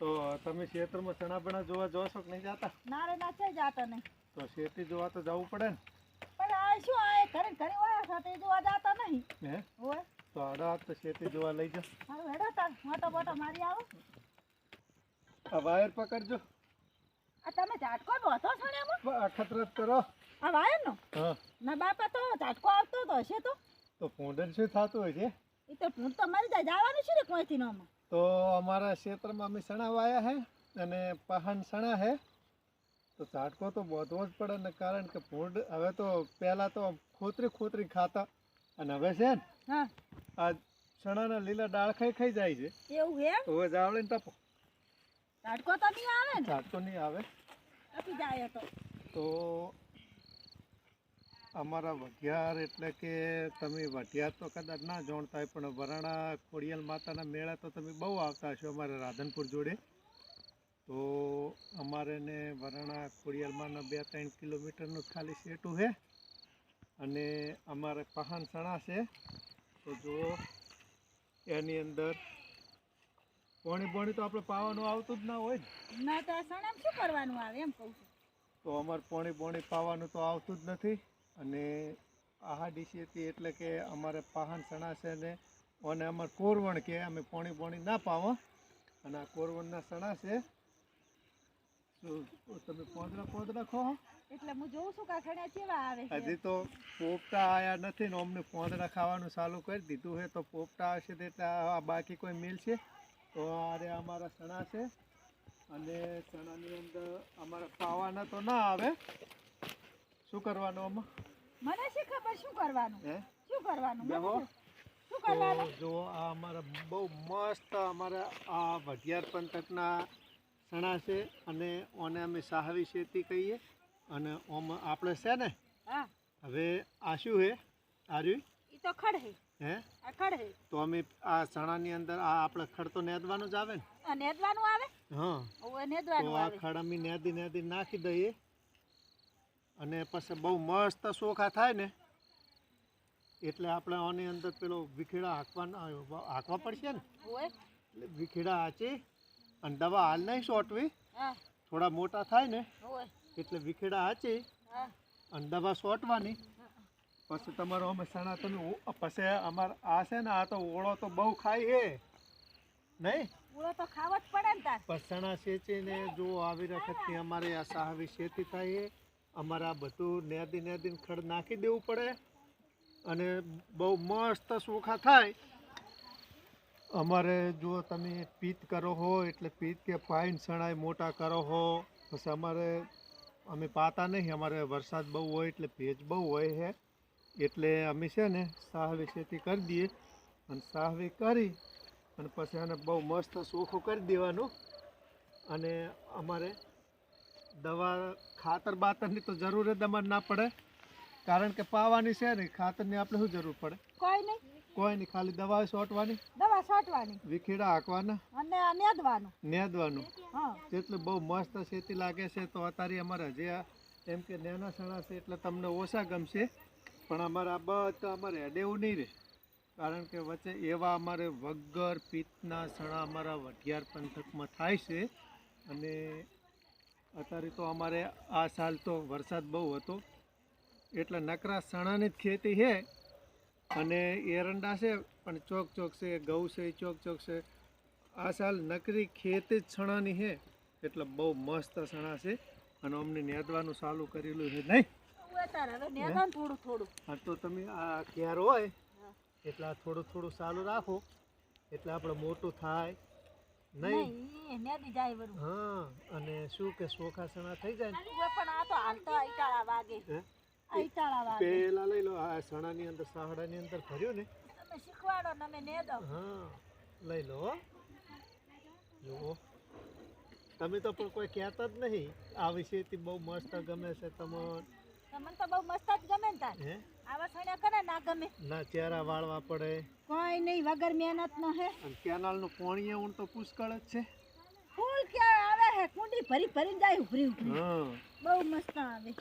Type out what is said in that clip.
તો તમે ખેતરમાં ચણા બણા જોવા છો કે નહીં જાતા? ના રે ના છે જતા નહીં. તો શેતી જોવા તો જવું પડે ને. પણ આ શું આ ઘરે ઘરે વાળા સાથે જોવા જાતા નહીં? હે? ઓય. તો આડા તો શેતી જોવા લઈ જાઓ. મારું હેડો તાર મોટો મોટો મારી આવો. આ વાયર પકડજો. આ તમે ઝાટકો બોતો છો ને એમાં? અખતરત કરો. આ વાયરનો હા. ના બાપા તો ઝાટકો આવતો તો હશે તો. તો ફોંડન શું થતું હોય છે? એ તો ભૂંડ તો મરી જાય જવાનું છે ને કોઈથી નોમાં તો અમારા ક્ષેત્રમાં અમે સણા વાયા હે અને પહાણ સણા હે. તો ઝાટકો તો બોધવો જ પડે ને કારણ કે ભૂંડ હવે તો પહેલાં તો ખોતરી ખોતરી ખાતા અને હવે છે ને આ ચણાના લીલા ડાળ ખાઈ ખાઈ જાય છે. એવું હે? હવે હવે જાવળીને તપો. ઝાટકો તો નહીં આવે ને? ઝાટકો નહીં આવે. આપી જાય તો. તો અમારા વઢિયાર એટલે કે તમે વઢિયાર તો કદાચ ના જાણતા હોય પણ વરાણા ખોડિયાલ માતાના મેળા તો તમે બહુ આવતા હશો અમારા રાધનપુર જોડે. તો અમારે ને વરાણા ખોડિયાલમાંના બે ત્રણ કિલોમીટરનું ખાલી સેટું છે અને અમારે પહાન સણા છે. તો જો એની અંદર પોણી પોણી તો આપણે પાવાનું આવતું જ ના હોય ના તો સણામ શું કરવાનું આવે એમ કહું છું. તો અમારે પોણી પોણી પાવાનું તો આવતું જ નથી. અને આહાડી હતી એટલે કે અમારે પાહન સણા છે ને અને અમારે કોરવણ કે અમે પોણી પોણી ના પાવો અને આ કોરવણના સણા છે. તમે પોંદડા પોદરા ખો એટલે હું જોઉં છું કે આ સણ્યા કેવા આવે છે. હજી તો પોપટા આયા નથી ને અમને પોદરા ખાવાનું ચાલુ કરી દીધું છે તો પોપટા આવશે તો એટલે આ બાકી કોઈ મિલ છે. તો આ રે અમારા સણા છે. અને ચણાની અંદર અમારે પાવાના તો ના આવે. શું કરવાનું આમાં? મને શી ખબર શું કરવાનું? હે? શું કરવાનું? બેહો. શું- કરવાનું? જો આ અમારા બહુ મસ્ત અમારા આ વઢિયાર પંથકના સણા છે અને ઓને અમે સાહવી શેતી કહીએ અને ઓમ આપણે છે ને હા. હવે આ શું હે? આર્યું? ઈ તો ખડ હે. હે? આ ખડ હે. તો અમે આ ચણાની અંદર આ આપણે ખડ તો નેદવાનું જ આવે ને? નેદવાનું આવે? હા. નેદવાનું આ આવે. ખડ અમે નેદી નેદી નાખી દઈએ. અને પછી બહુ મસ્ત ચોખા થાય ને એટલે આપણે આની અંદર પેલો વિખેડા હાંકવાના હાંકવા પડશે ને? એટલે વિખેડા હાંચી અને દવા હાલ નહીં સોટવી. થોડા મોટા થાય ને એટલે વિખેડા હાંચી અને દવા સોટવાની. પછી તમારો અમે સણા તમે પછી અમારે આ છે ને આ તો ઓળો તો બહુ ખાય એ નહીં? ઓળો તો ખાવો જ પડે ને તાર. પણ ચણા સેચીને જો આવી વખતની અમારે આ સાહવી શેતી થાય છે અમારે બધું નેદી નેદીને ખડ નાખી દેવું પડે. અને બહુ મસ્ત સોખા થાય. અમારે જો તમે પિત્ત કરો હો, એટલે પિત્ત કે પાઇન સણાય મોટા કરો હો. પછી અમારે, અમે પાતા નહીં, અમારે વરસાદ બહુ હોય એટલે ભેજ બહુ હોય છે એટલે અમે છે ને સાહવી ખેતી કરી દઈએ અને સાહવી કરી અને પછી આને બહુ મસ્ત સોખું કરી દેવાનું. અને અમારે દવા ખાતર બાતરની તો જરૂર જ અમારે ના પડે. કારણ કે પાવાની છે ને ખાતરની આપણે શું જરૂર પડે? કોઈ નહીં. કોઈ નહીં ખાલી દવા છોટવાની દવા છાંટવાની વિખેડા હાંકવાના? અને નેદવાનું. નેદવાનું. હા. એટલે બહુ મસ્ત ખેતી લાગે છે તો અત્યારે અમારે હજી આ એમ કે નાના સણા છે એટલે તમને ઓછા ગમશે. પણ અમારે આ બધા અમારે હેડેવું નહીં રહે. કારણ કે વચ્ચે એવા અમારે વગર પિત્તના સણા અમારા વઢિયાર પંથકમાં થાય છે. અને અત્યારે તો અમારે આ સાલ તો વરસાદ બહુ હતો. એટલે નકરા સણાની જ ખેતી છે. અને એરંડા છે પણ ચોક ચોક છે ઘઉં છે ચોક ચોક છે. આ સાલ નકરી ખેતી જ સણાની છે. એટલે બહુ મસ્ત સણા છે. અને અમને નેદવાનું ચાલુ કરેલું છે નહીં? થોડું થોડું. હા તો તમે આ ક્યાર હોય એટલે આ થોડું થોડું ચાલુ રાખો. એટલે આપણે મોટું થાય. નહીં ઈ જાય વરું હા અને શું કે ચોખા ચણા થઈ જાય ને? પણ આ તો હાલ તો આઈટાળા વાગે. આઈટાળા વાગે. પેલા લઈ લો આ ચણાની અંદર સાહડાની અંદર ભર્યો ને? તમે શીખવાડો ને અમે નેદો. હા લઈ લો. જુઓ. તમે તો પણ કોઈ કહેતા જ નહીં આ વિષયથી બહુ મસ્ત ગમે છે તમને. તમને તો બહુ મસ્ત જ ગમે ને તાર. હે? આવા સણ્યા કરે ના ગમે. ના ચહેરા વાળવા પડે. કોઈ નહીં વગર મહેનત નો હે. અને કેનાલનું પાણી ઊણ તો પુષ્કળ જ છે. કુંડી ભરી ભરીને જાય ઉભરી ઉભરી. બહુ મસ્ત આવે.